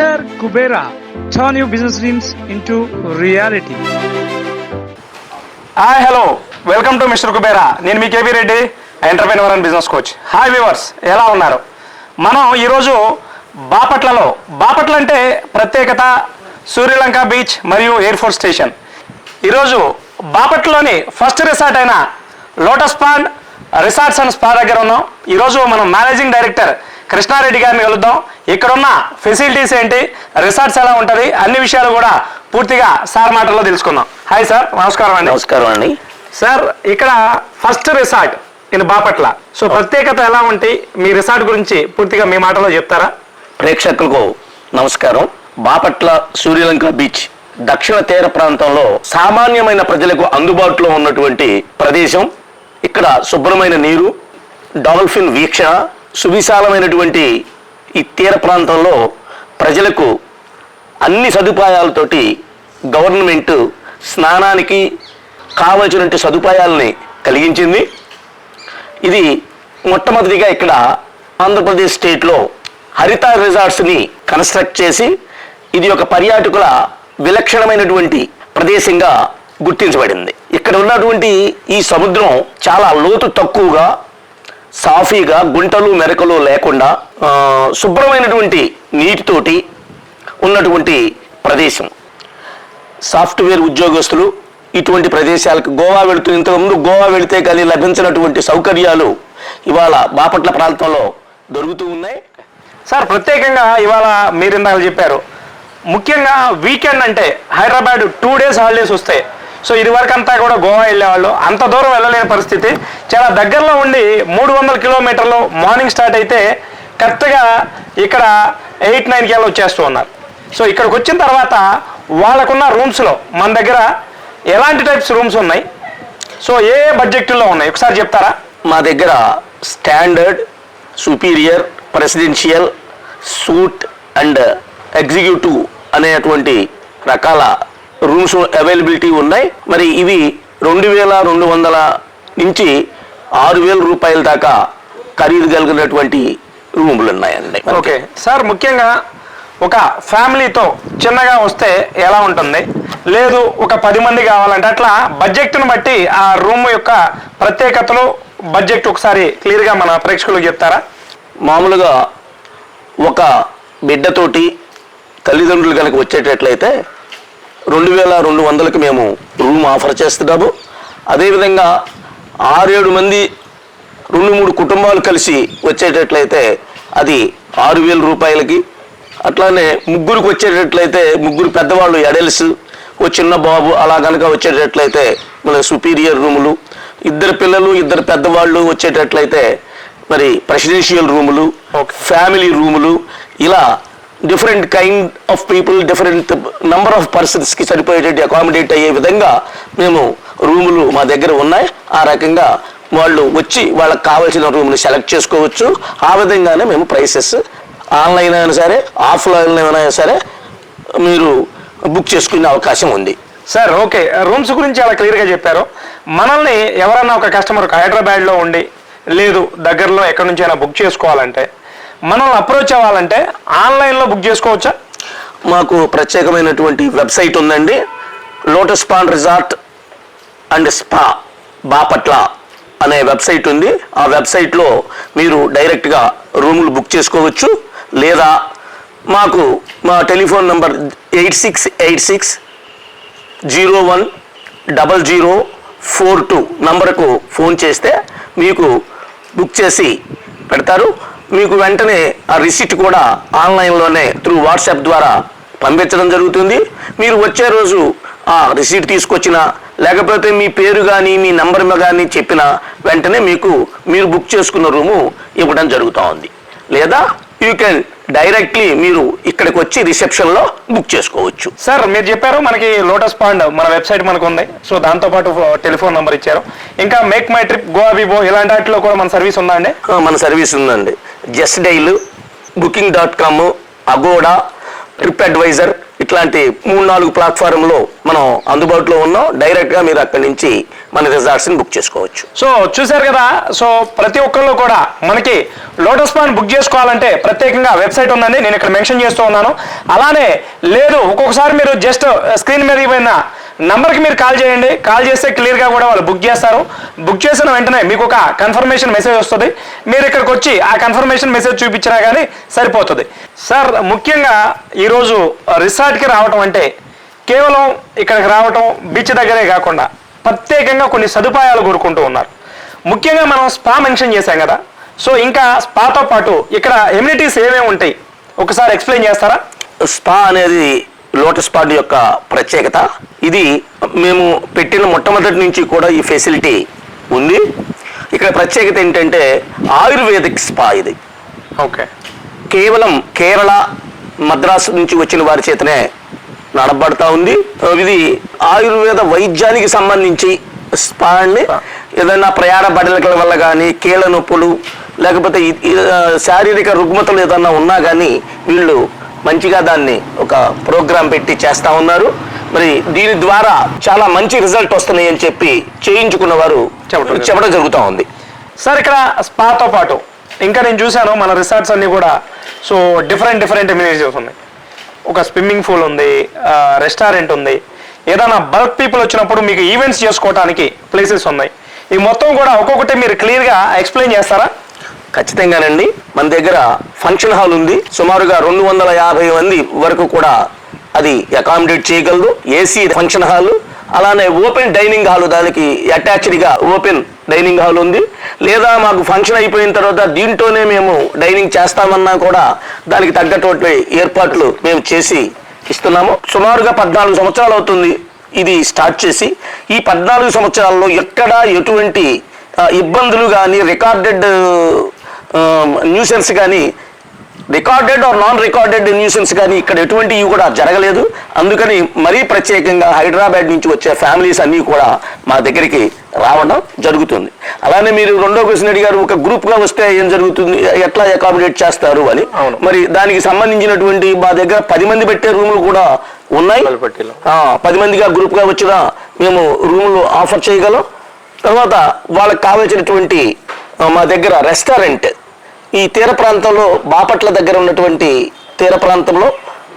Kubera. Turn your business dreams into reality. Hi hello welcome to mister Kubera నేను మీ KV Reddy entrepreneur and business coach hi viewers ఎలా ఉన్నారు? మనం ఈరోజు బాపట్లలో బాపట్ల అంటే ప్రత్యేకత సూర్యలంక బీచ్ మరియు ఎయిర్ ఫోర్స్ స్టేషన్ ఈరోజు బాపట్లలోని ఫస్ట్ రిసార్ట్ అయిన lotus pond resorts and spa దగ్గర ఉన్నాం. ఈరోజు మనం మేనేజింగ్ డైరెక్టర్ కృష్ణారెడ్డి గారిని కలుద్దాం. ఇక్కడ ఉన్న ఫెసిలిటీస్ ఏంటి? రిసార్ట్స్ ఎలా ఉంటుంది? అన్ని విషయాలు కూడా పూర్తిగా సార్ మాటల్లో తెలుసుకుందాం. హాయ్ సార్ నమస్కారం అండి. నమస్కారం అండి. సార్ ఇక్కడ first resort in Bapatla. So ప్రత్యేకత ఎలా ఉంటే? మీ రిసార్ట్ గురించి పూర్తిగా మీ మాటలో చెప్తారా? ప్రేక్షకులకు నమస్కారం. బాపట్ల సూర్యలంక బీచ్ దక్షిణ తీర ప్రాంతంలో సామాన్యమైన ప్రజలకు అందుబాటులో ఉన్నటువంటి ప్రదేశం. ఇక్కడ శుభ్రమైన నీరు డాల్ఫిన్ వీక్షణ సువిశాలమైనటువంటి ఈ తీర ప్రాంతంలో ప్రజలకు అన్ని సదుపాయాలతోటి గవర్నమెంట్ స్నానానికి కావలసినటువంటి సదుపాయాలని కలిగించింది. ఇది మొట్టమొదటిగా ఇక్కడ ఆంధ్రప్రదేశ్ స్టేట్లో హరిత రిసార్ట్స్ని కన్స్ట్రక్ట్ చేసి ఇది ఒక పర్యాటకుల విలక్షణమైనటువంటి ప్రదేశంగా గుర్తించబడింది. ఇక్కడ ఉన్నటువంటి ఈ సముద్రం చాలా లోతు తక్కువగా సాఫీగా గుంటలు మెరకలు లేకుండా శుభ్రమైనటువంటి నీటితోటి ఉన్నటువంటి ప్రదేశం. సాఫ్ట్వేర్ ఉద్యోగస్తులు ఇటువంటి ప్రదేశాలకు గోవా వెళుతూ ఇంతకుముందు గోవా వెళితే కానీ లభించినటువంటి సౌకర్యాలు ఇవాళ బాపట్ల ప్రాంతంలో దొరుకుతూ ఉన్నాయి. సార్ ప్రత్యేకంగా ఇవాళ మీరు ఇందాక చెప్పారు. ముఖ్యంగా వీకెండ్ అంటే హైదరాబాద్ టూ డేస్ హాలిడేస్ వస్తాయి. సో ఇదివరకంతా కూడా గోవా వెళ్ళేవాళ్ళు. అంత దూరం వెళ్ళలేని పరిస్థితి. చాలా దగ్గరలో ఉండి మూడు వందల కిలోమీటర్లు మార్నింగ్ స్టార్ట్ అయితే కరెక్ట్గా ఇక్కడ ఎయిట్ నైన్కి వెళ్ళి వచ్చేస్తూ ఉన్నారు. సో ఇక్కడికి వచ్చిన తర్వాత వాళ్ళకున్న రూమ్స్లో మన దగ్గర ఎలాంటి టైప్స్ రూమ్స్ ఉన్నాయి? సో ఏ ఏ బడ్జెట్లో ఉన్నాయి? ఒకసారి చెప్తారా? మా దగ్గర standard superior presidential suite and executive అనేటువంటి రకాల రూమ్స్ అవైలబిలిటీ ఉన్నాయి. మరి ఇవి రెండు వేల రెండు వందల నుంచి ఆరు వేల రూపాయల దాకా ఖరీదు కలిగినటువంటి రూములు ఉన్నాయండి. ఓకే. సార్ ముఖ్యంగా ఒక ఫ్యామిలీతో చిన్నగా వస్తే ఎలా ఉంటుంది? లేదు ఒక పది మంది కావాలంటే అట్లా బడ్జెట్ను బట్టి ఆ రూమ్ యొక్క ప్రత్యేకతలు బడ్జెట్ ఒకసారి క్లియర్గా మన ప్రేక్షకులకు చెప్తారా? మామూలుగా ఒక బిడ్డతోటి తల్లిదండ్రులు కనుక వచ్చేటట్లయితే రెండు వేల రెండు వందలకి మేము రూమ్ ఆఫర్ చేస్తున్నాము. అదేవిధంగా ఆరేడు మంది రెండు మూడు కుటుంబాలు కలిసి వచ్చేటట్లయితే అది ఆరు వేల రూపాయలకి. అట్లానే ముగ్గురికి వచ్చేటట్లయితే ముగ్గురు పెద్దవాళ్ళు ఎడల్స్ ఓ చిన్న బాబు అలా కనుక వచ్చేటట్లయితే మన సుపీరియర్ రూములు. ఇద్దరు పిల్లలు ఇద్దరు పెద్దవాళ్ళు వచ్చేటట్లయితే మరి ప్రెసిడెన్షియల్ రూములు. ఫ్యామిలీ రూములు. ఇలా different kind of people different number of పర్సన్స్కి సరిపోయేటట్టు అకామిడేట్ అయ్యే విధంగా మేము రూములు మా దగ్గర ఉన్నాయి. ఆ రకంగా వాళ్ళు వచ్చి వాళ్ళకి కావాల్సిన రూమ్ని సెలెక్ట్ చేసుకోవచ్చు. ఆ విధంగానే మేము ప్రైసెస్ ఆన్లైన్ అయినా సరే ఆఫ్లైన్ అయినా సరే మీరు బుక్ చేసుకునే అవకాశం ఉంది. సార్ ఓకే రూమ్స్ గురించి చాలా క్లియర్గా చెప్పారు. మనల్ని ఎవరన్నా ఒక కస్టమర్ హైదరాబాద్లో ఉండి లేదు దగ్గరలో ఎక్కడి నుంచి అయినా బుక్ చేసుకోవాలంటే మనల్ని అప్రోచ్ అవ్వాలంటే ఆన్లైన్లో బుక్ చేసుకోవచ్చా? మాకు ప్రత్యేకమైనటువంటి వెబ్సైట్ ఉందండి. Lotus pond resort and spa Bapatla అనే వెబ్సైట్ ఉంది. ఆ వెబ్సైట్లో మీరు డైరెక్ట్గా రూములు బుక్ చేసుకోవచ్చు. లేదా మాకు మా telephone number eight six eight six zero one double zero four two నంబర్కు ఫోన్ చేస్తే మీకు బుక్ చేసి పెడతారు. మీకు వెంటనే ఆ రిసిట్ కూడా ఆన్లైన్లోనే త్రూ వాట్సాప్ ద్వారా పంపించడం జరుగుతుంది. మీరు వచ్చే రోజు ఆ రిసీట్ తీసుకొచ్చిన లేకపోతే మీ పేరు కానీ మీ నంబర్ కానీ చెప్పిన వెంటనే మీకు మీరు బుక్ చేసుకున్న రూము ఇవ్వడం జరుగుతూ ఉంది లేదా యూ కెన్ డైరెక్ట్లీ మీరు ఇక్కడికి వచ్చి రిసెప్షన్లో బుక్ చేసుకోవచ్చు. సార్ మీరు చెప్పారు మనకి లోటస్ పాండ్ మన వెబ్సైట్ మనకు ఉంది. సో దాంతోపాటు టెలిఫోన్ నెంబర్ ఇచ్చారు. ఇంకా make my trip Goibibo ఇలాంటి వాటిలో కూడా మన సర్వీస్ ఉందా అండి? మన సర్వీస్ ఉందండి. Just dial booking dot com Agoda trip advisor ఇట్లాంటి మూడు నాలుగు ప్లాట్ఫారంలో మనం అందుబాటులో ఉన్నాం. డైరెక్ట్గా మీరు అక్కడి నుంచి మన రిజార్ట్స్ని బుక్ చేసుకోవచ్చు. సో చూశారు కదా? సో ప్రతి ఒక్కళ్ళు కూడా మనకి లోటస్ పాండ్ బుక్ చేసుకోవాలంటే ప్రత్యేకంగా వెబ్సైట్ ఉందండి. నేను ఇక్కడ మెన్షన్ చేస్తూ ఉన్నాను. అలానే లేదు ఒక్కొక్కసారి మీరు జస్ట్ స్క్రీన్ మీద ఏమైనా నంబర్కి మీరు కాల్ చేయండి. కాల్ చేస్తే క్లియర్గా కూడా వాళ్ళు బుక్ చేస్తారు. బుక్ చేసిన వెంటనే మీకు ఒక కన్ఫర్మేషన్ మెసేజ్ వస్తుంది. మీరు ఇక్కడికి వచ్చి ఆ కన్ఫర్మేషన్ మెసేజ్ చూపించినా కానీ సరిపోతుంది. సార్ ముఖ్యంగా ఈరోజు రిసార్ట్కి రావటం అంటే కేవలం ఇక్కడికి రావటం బీచ్ దగ్గరే కాకుండా ప్రత్యేకంగా కొన్ని సదుపాయాలు కోరుకుంటూ ఉన్నారు. ముఖ్యంగా మనం స్పా మెన్షన్ చేశాం కదా. సో ఇంకా స్పాతో పాటు ఇక్కడ ఎమ్యూనిటీస్ ఏమేమి ఉంటాయి? ఒకసారి ఎక్స్ప్లెయిన్ చేస్తారా? స్పా అనేది లోటస్ పాండ్ యొక్క ప్రత్యేకత. ఇది మేము పెట్టిన మొట్టమొదటి నుంచి కూడా ఈ ఫెసిలిటీ ఉంది. ఇక్కడ ప్రత్యేకత ఏంటంటే ఆయుర్వేదిక్ స్పా ఇది. ఓకే. కేవలం కేరళ మద్రాసు నుంచి వచ్చిన వారి చేతనే నడబడతా ఉంది. ఇది ఆయుర్వేద వైద్యానికి సంబంధించి స్పా అండి. ఏదైనా ప్రయాణ బడలికల వల్ల కానీ కీళ్ళ నొప్పులు లేకపోతే శారీరక రుగ్మతలు ఏదన్నా ఉన్నా కానీ వీళ్ళు మంచిగా దాన్ని ఒక ప్రోగ్రాం పెట్టి చేస్తా ఉన్నారు. మరి దీని ద్వారా చాలా మంచి రిజల్ట్ వస్తున్నాయి అని చెప్పి చేయించుకున్న వారు చెప్పడం జరుగుతూ ఉంది. సార్ ఇక్కడ స్పాతో పాటు ఇంకా నేను చూశాను మన రిసార్ట్స్ అన్ని కూడా సో డిఫరెంట్ డిఫరెంట్ ఎమ్యూనిటీస్ ఉన్నాయి. ఒక స్విమ్మింగ్ పూల్ ఉంది రెస్టారెంట్ ఉంది. ఏదైనా బల్క్ పీపుల్ వచ్చినప్పుడు మీకు ఈవెంట్స్ చేసుకోవడానికి ప్లేసెస్ ఉన్నాయి. ఈ మొత్తం కూడా ఒక్కొక్కటి మీరు క్లియర్గా ఎక్స్ప్లెయిన్ చేస్తారా? ఖచ్చితంగానండి. మన దగ్గర ఫంక్షన్ హాల్ ఉంది. సుమారుగా రెండు వందల యాభై మంది వరకు కూడా అది అకామిడేట్ చేయగలదు ఏసీ ఫంక్షన్ హాల్. అలానే ఓపెన్ డైనింగ్ హాల్ దానికి అటాచ్డ్గా ఓపెన్ డైనింగ్ హాల్ ఉంది. లేదా మాకు ఫంక్షన్ అయిపోయిన తర్వాత దీంట్లోనే మేము డైనింగ్ చేస్తామన్నా కూడా దానికి తగ్గటువంటి ఏర్పాట్లు మేము చేసి ఇస్తున్నాము. సుమారుగా పద్నాలుగు సంవత్సరాలు అవుతుంది ఇది స్టార్ట్ చేసి. ఈ పద్నాలుగు సంవత్సరాల్లో ఎక్కడా ఎటువంటి ఇబ్బందులు కానీ రికార్డెడ్ న్యూసెన్స్ కానీ recorded or non recorded nuisance కానీ ఇక్కడ ఎటువంటివి కూడా జరగలేదు. అందుకని మరీ ప్రత్యేకంగా హైదరాబాద్ నుంచి వచ్చే ఫ్యామిలీస్ అన్నీ కూడా మా దగ్గరికి రావడం జరుగుతుంది. అలానే మీరు రెండో క్వశ్చన్ అడిగారు ఒక గ్రూప్గా వస్తే ఏం జరుగుతుంది? ఎట్లా అకామిడేట్ చేస్తారు అని. అవును. మరి దానికి సంబంధించినటువంటి మా దగ్గర పది మంది పెట్టే రూములు కూడా ఉన్నాయి. పది మందిగా గ్రూప్గా వచ్చినా మేము రూములు ఆఫర్ చేయగలం. తర్వాత వాళ్ళకి కావాల్సినటువంటి మా దగ్గర రెస్టారెంట్ ఈ తీర ప్రాంతంలో బాపట్ల దగ్గర ఉన్నటువంటి తీర ప్రాంతంలో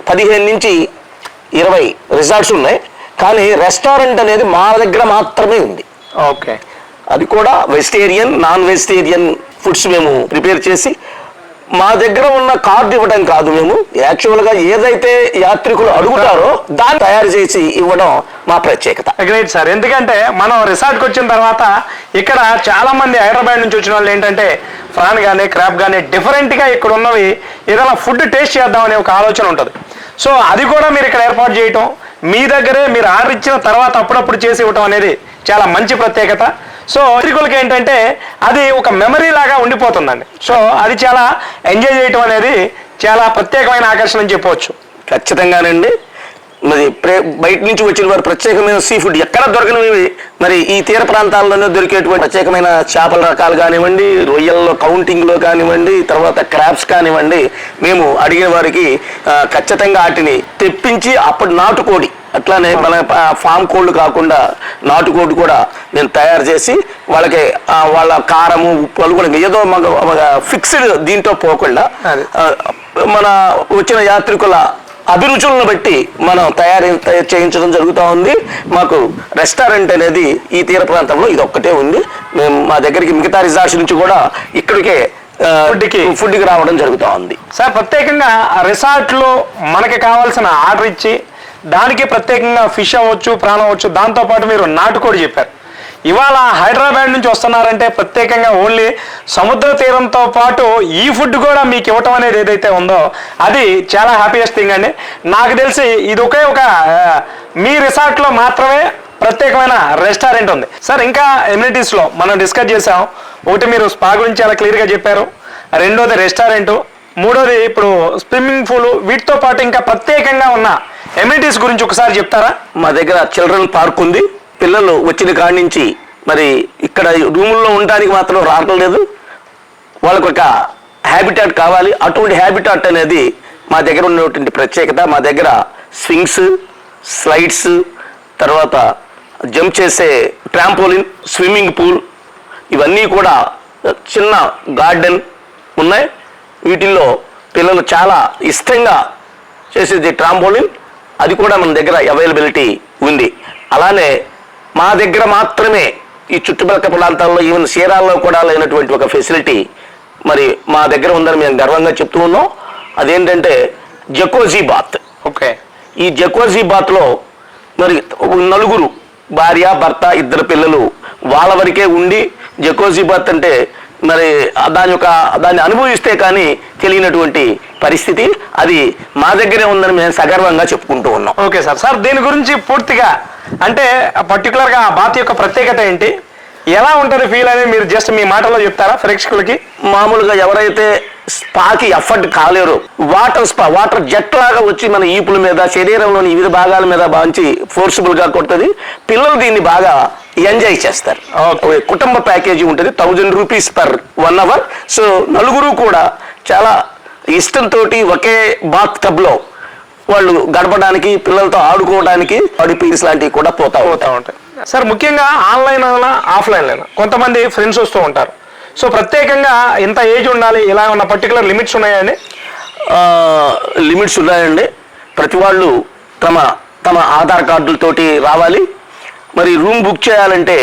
పదిహేను నుంచి ఇరవై రిసార్ట్స్ ఉన్నాయి. కానీ రెస్టారెంట్ అనేది మా దగ్గర మాత్రమే ఉంది. ఓకే. అది కూడా వెజిటేరియన్ నాన్ వెజిటేరియన్ ఫుడ్స్ మేము ప్రిపేర్ చేసి మా దగ్గర ఉన్న కార్డు ఇవ్వడం కాదు మేము. యాక్చువల్గా ఏదైతే యాత్రికులు అడుగుతారో దాన్ని తయారు చేసి ఇవ్వడం మా ప్రత్యేకత. గ్రేట్ సార్ ఎందుకంటే మనం రిసార్ట్కి వచ్చిన తర్వాత ఇక్కడ చాలా మంది హైదరాబాద్ నుంచి వచ్చిన వాళ్ళు ఏంటంటే ఫ్రాన్ కానీ క్రాప్ కానీ డిఫరెంట్గా ఇక్కడ ఉన్నవి ఏదైనా ఫుడ్ టేస్ట్ చేద్దామనే ఒక ఆలోచన ఉంటుంది. సో అది కూడా మీరు ఇక్కడ ఏర్పాటు చేయటం మీ దగ్గరే మీరు ఆర్డర్ ఇచ్చిన తర్వాత అప్పుడప్పుడు చేసి ఇవ్వటం అనేది చాలా మంచి ప్రత్యేకత. సో యాత్రికులకి ఏంటంటే అది ఒక మెమరీ లాగా ఉండిపోతుందండి. సో అది చాలా ఎంజాయ్ చేయటం అనేది చాలా ప్రత్యేకమైన ఆకర్షణ అని చెప్పవచ్చు. ఖచ్చితంగానండి. మరి ప్రే బయట నుంచి వచ్చిన వారు ప్రత్యేకమైన సీ ఫుడ్ ఎక్కడ దొరకనివి? మరి ఈ తీర ప్రాంతాల్లోనే దొరికేటువంటి ప్రత్యేకమైన చేపల రకాలు కానివ్వండి రొయ్యల్లో కౌంటింగ్లో కానివ్వండి తర్వాత క్రాప్స్ కానివ్వండి మేము అడిగిన వారికి ఖచ్చితంగా వాటిని తెప్పించి అప్పటి నాటుకోడి అట్లానే మన ఫామ్ కోళ్ళు కాకుండా నాటుకోడి కూడా నేను తయారు చేసి వాళ్ళకి వాళ్ళ కారము ఉప్పు కూడా ఏదో ఫిక్స్డ్ దీంతో పోకుండా మన వచ్చిన యాత్రికుల అభిరుచులను బట్టి మనం తయారు చేయించడం జరుగుతూ ఉంది. మాకు రెస్టారెంట్ అనేది ఈ తీర ప్రాంతంలో ఇది ఒక్కటే ఉంది. మేము మా దగ్గరికి మిగతా రిసార్ట్స్ నుంచి కూడా ఇక్కడికే ఫుడ్కి. ఫుడ్కి రావడం జరుగుతూ ఉంది. సార్ ప్రత్యేకంగా రిసార్ట్లో మనకి కావాల్సిన ఆర్డర్ ఇచ్చి దానికి ప్రత్యేకంగా ఫిష్ అవ్వచ్చు ప్రాణం అవ్వచ్చు దాంతోపాటు మీరు నాటుకోడి చెప్పారు. ఇవాళ హైదరాబాద్ నుంచి వస్తున్నారంటే ప్రత్యేకంగా ఓన్లీ సముద్ర తీరంతో పాటు ఈ ఫుడ్ కూడా మీకు ఇవ్వటం అనేది ఏదైతే ఉందో అది చాలా హ్యాపీయెస్ట్ థింగ్ అండి. నాకు తెలిసి ఇది ఒకే ఒక మీ రిసార్ట్లో మాత్రమే ప్రత్యేకమైన రెస్టారెంట్ ఉంది. సార్ ఇంకా ఎమ్యూనిటీస్లో మనం డిస్కస్ చేసాం ఒకటి మీరు స్పా గురించి చాలా క్లియర్గా చెప్పారు. రెండోది రెస్టారెంటు. మూడోది ఇప్పుడు స్విమ్మింగ్ పూల్. వీటితో పాటు ఇంకా ప్రత్యేకంగా ఉన్న ఎమ్యూనిటీస్ గురించి ఒకసారి చెప్తారా? మా దగ్గర చిల్డ్రన్ పార్క్ ఉంది. పిల్లలు వచ్చిన కాడి నుంచి మరి ఇక్కడ రూముల్లో ఉండడానికి మాత్రం రావటం లేదు. వాళ్ళకు ఒక హ్యాబిటాట్ కావాలి. అటువంటి హ్యాబిటాట్ అనేది మా దగ్గర ఉన్నటువంటి ప్రత్యేకత. మా దగ్గర స్వింగ్స్ స్లైడ్స్ తర్వాత జంప్ చేసే ట్రాంపోలిన్ స్విమ్మింగ్ పూల్ ఇవన్నీ కూడా చిన్న గార్డెన్ ఉన్నాయి. వీటిల్లో పిల్లలు చాలా ఇష్టంగా చేసేది ట్రాంపోలిన్ అది కూడా మన దగ్గర అవైలబిలిటీ ఉంది. అలానే మా దగ్గర మాత్రమే ఈ చుట్టుపక్కల ప్రాంతాల్లో ఈవెన్ చీరాల్లో కూడా లేనటువంటి ఒక ఫెసిలిటీ మరి మా దగ్గర ఉందని మేము గర్వంగా చెప్తూ ఉన్నాం. అదేంటంటే జకోజీ బాత్ ఓకే. ఈ జకోజీ బాత్లో మరి నలుగురు భార్య భర్త ఇద్దరు పిల్లలు వాళ్ళ వరకే ఉండి జకోజీ బాత్ అంటే మరి దాని యొక్క దాన్ని అనుభవిస్తే కానీ తెలియనటువంటి పరిస్థితి అది మా దగ్గరే ఉందని మేము సగర్వంగా చెప్పుకుంటూ ఉన్నాం. Okay sir. సార్ దీని గురించి పూర్తిగా అంటే పర్టికులర్గా ఆ బాత్ యొక్క ప్రత్యేకత ఏంటి? ఎలా ఉంటుంది ఫీల్ అనేది మీరు జస్ట్ మీ మాటల్లో చెప్తారా ప్రేక్షకులకి? మామూలుగా ఎవరైతే స్పాకి ఎఫర్ట్ కాలేరో వాటర్ స్పా వాటర్ జెట్ లాగా వచ్చి మన ఈపుల మీద శరీరంలోని వివిధ భాగాల మీద బాంచి ఫోర్సిబుల్గా కొడుతుంది పిల్లలు దీన్ని బాగా ఎంజాయ్ చేస్తారు. కుటుంబ ప్యాకేజీ ఉంటుంది thousand rupees per one hour so నలుగురు కూడా చాలా ఇష్టంతో ఒకే బాత్ టబ్లో వాళ్ళు గడపడానికి పిల్లలతో ఆడుకోవడానికి బాడీ పీల్స్ లాంటివి కూడా పోతా పోతా ఉంటాయి. సార్ ముఖ్యంగా ఆన్లైన్ అయినా ఆఫ్లైన్ అయినా కొంతమంది ఫ్రెండ్స్ వస్తూ ఉంటారు. సో ప్రత్యేకంగా ఇంత ఏజ్ ఉండాలి ఇలా ఉన్న పర్టికులర్ లిమిట్స్ ఉన్నాయండి లిమిట్స్ ఉన్నాయండి. ప్రతి వాళ్ళు తమ తమ ఆధార్ కార్డులతోటి రావాలి. మరి రూమ్ బుక్ చేయాలంటే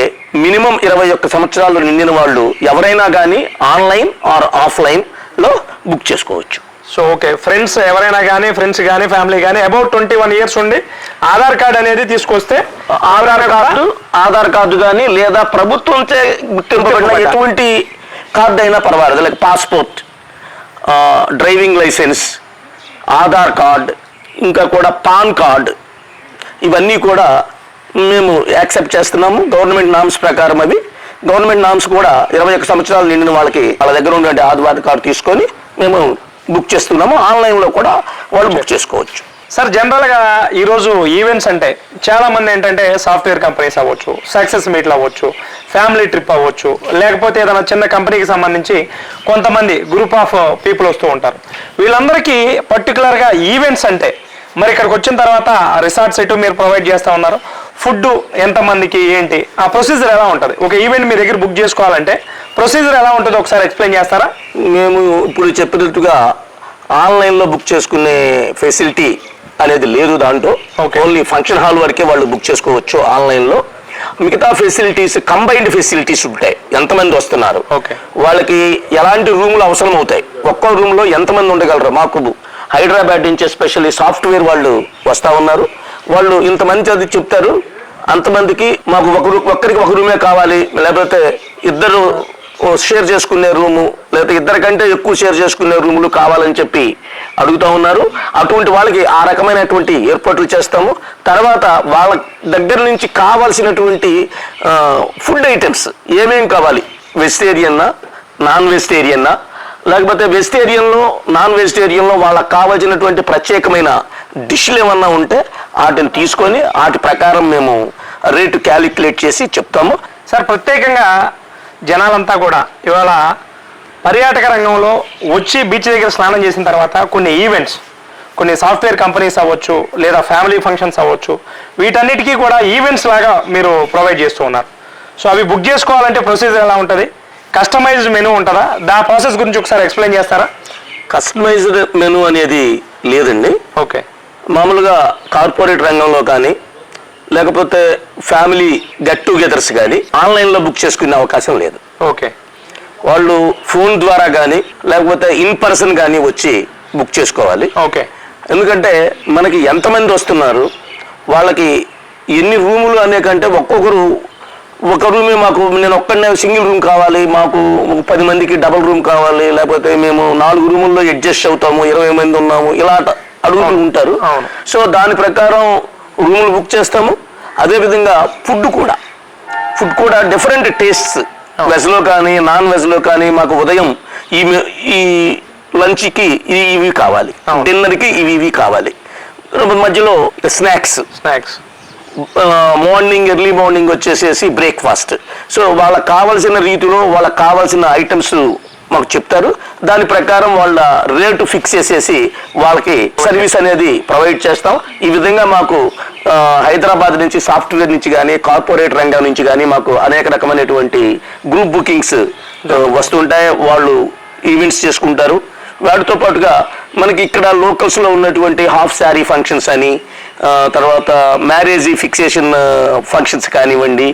మినిమం ఇరవై ఒక్క సంవత్సరాలు నిండిన వాళ్ళు ఎవరైనా కానీ ఆన్లైన్ ఆర్ ఆఫ్లైన్లో బుక్ చేసుకోవచ్చు సో ఓకే ఫ్రెండ్స్ ఎవరైనా కానీ ఫ్రెండ్స్ కానీ ఫ్యామిలీ కానీ అబౌట్ ట్వంటీ వన్ ఇయర్స్ ఉండి ఆధార్ కార్డ్ అనేది తీసుకొస్తే ఆధార్ కార్డు ఆధార్ కార్డు కానీ లేదా ప్రభుత్వంచే గుర్తింపబడిన. ఎటువంటి కార్డు అయినా పర్వాలేదు like passport driving license Aadhaar card ఇంకా కూడా పాన్ కార్డ్ ఇవన్నీ కూడా మేము యాక్సెప్ట్ చేస్తున్నాము. గవర్నమెంట్ నామ్స్ ప్రకారం అవి. గవర్నమెంట్ నామ్స్ కూడా ఇరవై ఒక్క సంవత్సరాలు నిండిన వాళ్ళకి వాళ్ళ దగ్గర ఉన్నటువంటి ఆధార్ కార్డు తీసుకొని మేము బుక్ చేస్తున్నాము. ఆన్లైన్లో కూడా వాళ్ళు బుక్ చేసుకోవచ్చు. సార్ జనరల్గా ఈరోజు ఈవెంట్స్ అంటే చాలా మంది ఏంటంటే సాఫ్ట్వేర్ కంపెనీస్ అవ్వచ్చు సక్సెస్ మీట్లు అవ్వచ్చు ఫ్యామిలీ ట్రిప్ అవ్వచ్చు లేకపోతే ఏదైనా చిన్న కంపెనీకి సంబంధించి కొంతమంది గ్రూప్ ఆఫ్ పీపుల్ వస్తూ ఉంటారు. వీళ్ళందరికీ పర్టికులర్గా ఈవెంట్స్ అంటే మరి ఇక్కడికి వచ్చిన తర్వాత రిసార్ట్స్ ఎటు మీరు ప్రొవైడ్ చేస్తూ ఉన్నారు? ఫుడ్ ఎంతమందికి ఏంటి? ఆ ప్రొసీజర్ ఎలా ఉంటుంది? ఒక ఈవెంట్ మీ దగ్గర బుక్ చేసుకోవాలంటే ప్రొసీజర్ ఎలా ఉంటుందో ఒకసారి ఎక్స్ప్లెయిన్ చేస్తారా? మేము ఇప్పుడు చెప్పినట్టుగా ఆన్లైన్లో బుక్ చేసుకునే ఫెసిలిటీ అనేది లేదు దాంట్లో. ఓన్లీ ఫంక్షన్ హాల్ వరకే వాళ్ళు బుక్ చేసుకోవచ్చు ఆన్లైన్లో. మిగతా ఫెసిలిటీస్ కంబైన్డ్ ఫెసిలిటీస్ ఉంటాయి. ఎంతమంది వస్తున్నారు. వాళ్ళకి ఎలాంటి రూములు అవసరం అవుతాయి ఒక్కో రూమ్లో ఎంతమంది ఉండగలరు? మాకు హైదరాబాద్ నుంచి ఎస్పెషల్లీ సాఫ్ట్వేర్ వాళ్ళు వస్తా ఉన్నారు. వాళ్ళు ఇంతమంది అది చెప్తారు. అంతమందికి మాకు ఒక రూ- ఒక్కరికి ఒక రూమే కావాలి. లేకపోతే ఇద్దరు షేర్ చేసుకునే రూము లేకపోతే ఇద్దరికంటే ఎక్కువ షేర్ చేసుకునే రూములు కావాలని చెప్పి అడుగుతా ఉన్నారు. అటువంటి వాళ్ళకి ఆ రకమైనటువంటి ఏర్పాట్లు చేస్తాము. తర్వాత వాళ్ళ దగ్గర నుంచి కావాల్సినటువంటి ఫుడ్ ఐటమ్స్ ఏమేం కావాలి? వెజిటేరియన్నా నాన్ వెజిటేరియన్నా లేకపోతే వెజిటేరియన్లో నాన్ వెజిటేరియన్లో వాళ్ళకి కావాల్సినటువంటి ప్రత్యేకమైన డిష్లు ఏమన్నా ఉంటే వాటిని తీసుకొని వాటి ప్రకారం మేము రేటు క్యాలిక్యులేట్ చేసి చెప్తాము. సార్ ప్రత్యేకంగా జనాలంతా కూడా ఇవాళ పర్యాటక రంగంలో వచ్చి బీచ్ దగ్గర స్నానం చేసిన తర్వాత కొన్ని ఈవెంట్స్ కొన్ని సాఫ్ట్వేర్ కంపెనీస్ అవ్వచ్చు లేదా ఫ్యామిలీ ఫంక్షన్స్ అవ్వచ్చు వీటన్నిటికీ కూడా ఈవెంట్స్ లాగా మీరు ప్రొవైడ్ చేస్తూ ఉన్నారు. సో అవి బుక్ చేసుకోవాలంటే ప్రొసీజర్ ఎలా ఉంటుంది? కస్టమైజ్డ్ మెనూ ఉంటుందా? దా ప్రాసెస్ గురించి ఒకసారి ఎక్స్ప్లెయిన్ చేస్తారా? కస్టమైజ్డ్ మెనూ అనేది లేదండి. ఓకే. మామూలుగా కార్పొరేట్ రంగంలో కానీ లేకపోతే ఫ్యామిలీ గెట్ టుగెదర్స్ కానీ ఆన్లైన్లో బుక్ చేసుకునే అవకాశం లేదు. ఓకే. వాళ్ళు ఫోన్ ద్వారా కానీ లేకపోతే ఇన్ పర్సన్ కానీ వచ్చి బుక్ చేసుకోవాలి. ఓకే. ఎందుకంటే మనకి ఎంతమంది వస్తున్నారు వాళ్ళకి ఎన్ని రూములు అనే కంటే ఒక్కొక్కరు ఒక రూమే మాకు నేను ఒక్కడనే సింగిల్ రూమ్ కావాలి మాకు పది మందికి డబుల్ రూమ్ కావాలి లేకపోతే మేము నాలుగు రూముల్లో అడ్జస్ట్ అవుతాము ఇరవై మంది ఉన్నాము ఇలా అడుగుతూ ఉంటారు. సో దాని ప్రకారం రూములు బుక్ చేస్తాము. అదేవిధంగా ఫుడ్ కూడా. ఫుడ్ కూడా డిఫరెంట్ టేస్ట్స్. వెజ్లో కానీ నాన్ వెజ్లో కానీ మాకు ఉదయం ఈ ఈ లంచ్కి ఇవి ఇవి కావాలి. డిన్నర్కి ఇవి ఇవి కావాలి. మధ్యలో snacks. Snacks. Morning early morning వచ్చేసేసి బ్రేక్ఫాస్ట్ సో వాళ్ళకి కావాల్సిన రీతిలో వాళ్ళకి కావాల్సిన ఐటమ్స్ మాకు చెప్తారు. దాని ప్రకారం వాళ్ళ రేటు ఫిక్స్ చేసేసి వాళ్ళకి సర్వీస్ అనేది ప్రొవైడ్ చేస్తాం. ఈ విధంగా మాకు హైదరాబాద్ నుంచి సాఫ్ట్వేర్ నుంచి కానీ కార్పొరేట్ రంగం నుంచి కానీ మాకు అనేక రకమైనటువంటి గ్రూప్ బుకింగ్స్ వస్తుంటాయి. వాళ్ళు ఈవెంట్స్ చేసుకుంటారు. వాటితో పాటుగా మనకి ఇక్కడ లోకల్స్లో ఉన్నటువంటి హాఫ్ శారీ ఫంక్షన్స్ అని తర్వాత మ్యారేజ్ ఫిక్సేషన్ ఫంక్షన్స్ కానివ్వండి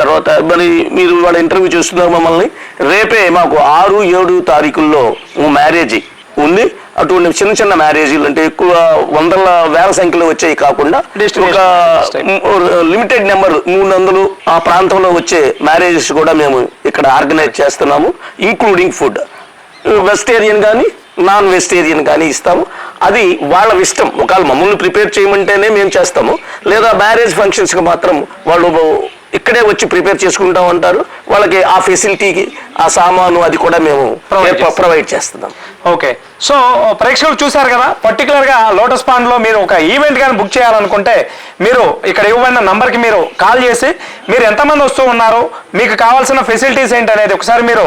తర్వాత మరి మీరు వాళ్ళ ఇంటర్వ్యూ చేస్తున్నారు మమ్మల్ని. రేపే మాకు ఆరు ఏడు తారీఖుల్లో మ్యారేజ్ ఉంది. అటువంటి చిన్న చిన్న మ్యారేజీలు అంటే ఎక్కువ వందల వేల సంఖ్యలో వచ్చాయి కాకుండా ఒక లిమిటెడ్ నెంబర్ మూడు వందలు ఆ ప్రాంతంలో వచ్చే మ్యారేజెస్ కూడా మేము ఇక్కడ ఆర్గనైజ్ చేస్తున్నాము ఇంక్లూడింగ్ ఫుడ్ వెజిటేరియన్ కానీ నాన్ వెజిటేరియన్ కానీ ఇస్తాము. అది వాళ్ళ ఇష్టం. ఒకవేళ మమ్మల్ని ప్రిపేర్ చేయమంటేనే మేము చేస్తాము. లేదా మ్యారేజ్ ఫంక్షన్స్కి మాత్రం వాళ్ళు ఇక్కడే వచ్చి ప్రిపేర్ చేసుకుంటాం అంటారు. వాళ్ళకి ఆ ఫెసిలిటీకి ఆ సామాను అది కూడా మేము. ప్రొవైడ్ చేస్తున్నాం. ఓకే. సో ప్రేక్షకులు చూశారు కదా పర్టికులర్గా లోటస్ పాండ్లో మీరు ఒక ఈవెంట్ కానీ బుక్ చేయాలనుకుంటే మీరు ఇక్కడ ఇవ్వబడిన నంబర్కి మీరు కాల్ చేసి మీరు ఎంతమంది వస్తూ ఉన్నారు మీకు కావాల్సిన ఫెసిలిటీస్ ఏంటి అనేది ఒకసారి మీరు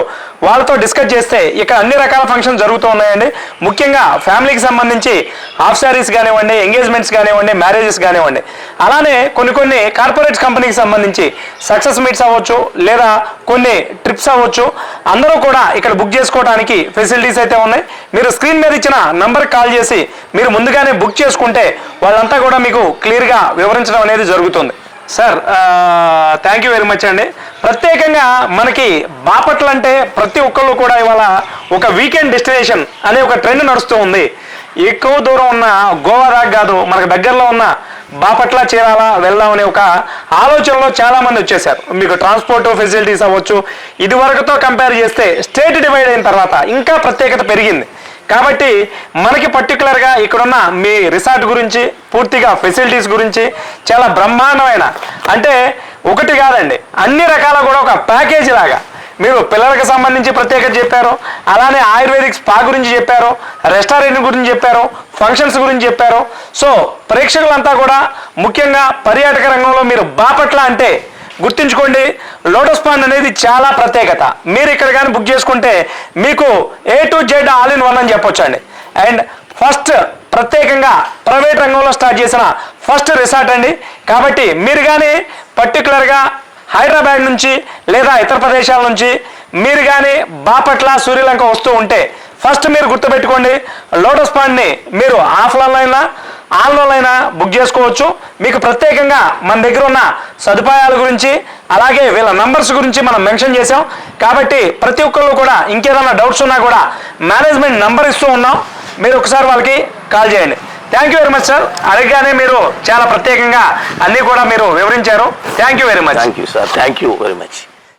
వాళ్ళతో డిస్కస్ చేస్తే ఇక్కడ అన్ని రకాల ఫంక్షన్ జరుగుతూ ఉన్నాయండి. ముఖ్యంగా ఫ్యామిలీకి సంబంధించి హాఫ్ శారీస్ కానివ్వండి ఎంగేజ్మెంట్స్ కానివ్వండి మ్యారేజెస్ కానివ్వండి. అలానే కొన్ని కొన్ని కార్పొరేట్ కంపెనీకి సంబంధించి సక్సెస్ మీట్స్ అవ్వచ్చు లేదా కొన్ని ట్రిప్స్ అవ్వచ్చు. అందరూ కూడా ఇక్కడ బుక్ చేసుకోవడానికి ఫెసిలిటీస్ అయితే ఉన్నాయి. మీరు స్క్రీన్ మీద ఇచ్చిన నంబర్ కాల్ చేసి మీరు ముందుగానే బుక్ చేసుకుంటే వాళ్ళంతా కూడా మీకు క్లియర్గా వివరించడం అనేది జరుగుతుంది. Sir thank you very much అండి. ప్రత్యేకంగా మనకి బాపట్ల అంటే ప్రతి ఒక్కళ్ళు కూడా ఇవాళ ఒక వీకెండ్ డెస్టినేషన్ అనే ఒక ట్రెండ్ నడుస్తూ ఉంది. ఎక్కువ దూరం ఉన్న గోవా దాకా కాదు మనకు దగ్గరలో ఉన్న బాపట్ల చీరాల వెళ్దాం అనే ఒక ఆలోచనలో చాలామంది వచ్చేసారు. మీకు ట్రాన్స్పోర్ట్ ఫెసిలిటీస్ అవ్వచ్చు. ఇది వరకుతో కంపేర్ చేస్తే స్టేట్ డివైడ్ అయిన తర్వాత ఇంకా ప్రత్యేకత పెరిగింది. కాబట్టి మనకి పర్టికులర్గా ఇక్కడున్న మీ రిసార్ట్ గురించి పూర్తిగా ఫెసిలిటీస్ గురించి చాలా బ్రహ్మాండమైన అంటే ఒకటి కాదండి అన్ని రకాల కూడా ఒక ప్యాకేజీ లాగా. మీరు పిల్లలకు సంబంధించి ప్రత్యేకత చెప్పారు అలానే ఆయుర్వేదిక్ స్పా గురించి చెప్పారు రెస్టారెంట్ గురించి చెప్పారు ఫంక్షన్స్ గురించి చెప్పారు. సో ప్రేక్షకులంతా కూడా ముఖ్యంగా పర్యాటక రంగంలో మీరు బాపట్ల అంటే గుర్తుంచుకోండి లోటస్ పాండ్ అనేది చాలా ప్రత్యేకత. మీరు ఇక్కడ కానీ బుక్ చేసుకుంటే మీకు A to Z all in one అని చెప్పొచ్చండి. అండ్ ఫస్ట్ ప్రత్యేకంగా ప్రైవేట్ రంగంలో స్టార్ట్ చేసిన ఫస్ట్ రిసార్ట్ అండి. కాబట్టి మీరు కానీ పర్టికులర్గా హైదరాబాద్ నుంచి లేదా ఇతర ప్రదేశాల నుంచి మీరు కానీ బాపట్ల సూర్యలంక వస్తూ ఉంటే ఫస్ట్ మీరు గుర్తుపెట్టుకోండి లోటస్ పాండ్ని మీరు ఆఫ్లైన్లో ఆన్లైన్లోనైనా బుక్ చేసుకోవచ్చు. మీకు ప్రత్యేకంగా మన దగ్గర ఉన్న సదుపాయాల గురించి అలాగే వీళ్ళ నంబర్స్ గురించి మనం మెన్షన్ చేసాం కాబట్టి ప్రతి ఒక్కళ్ళు కూడా ఇంకేదైనా డౌట్స్ ఉన్నా కూడా మేనేజ్మెంట్ నంబర్ ఇస్తూ ఉన్నాం. మీరు ఒకసారి వాళ్ళకి కాల్ చేయండి. Thank you very much sir అడగగానే మీరు చాలా ప్రత్యేకంగా అన్నీ కూడా మీరు వివరించారు. Thank you very much thank you sir thank you very much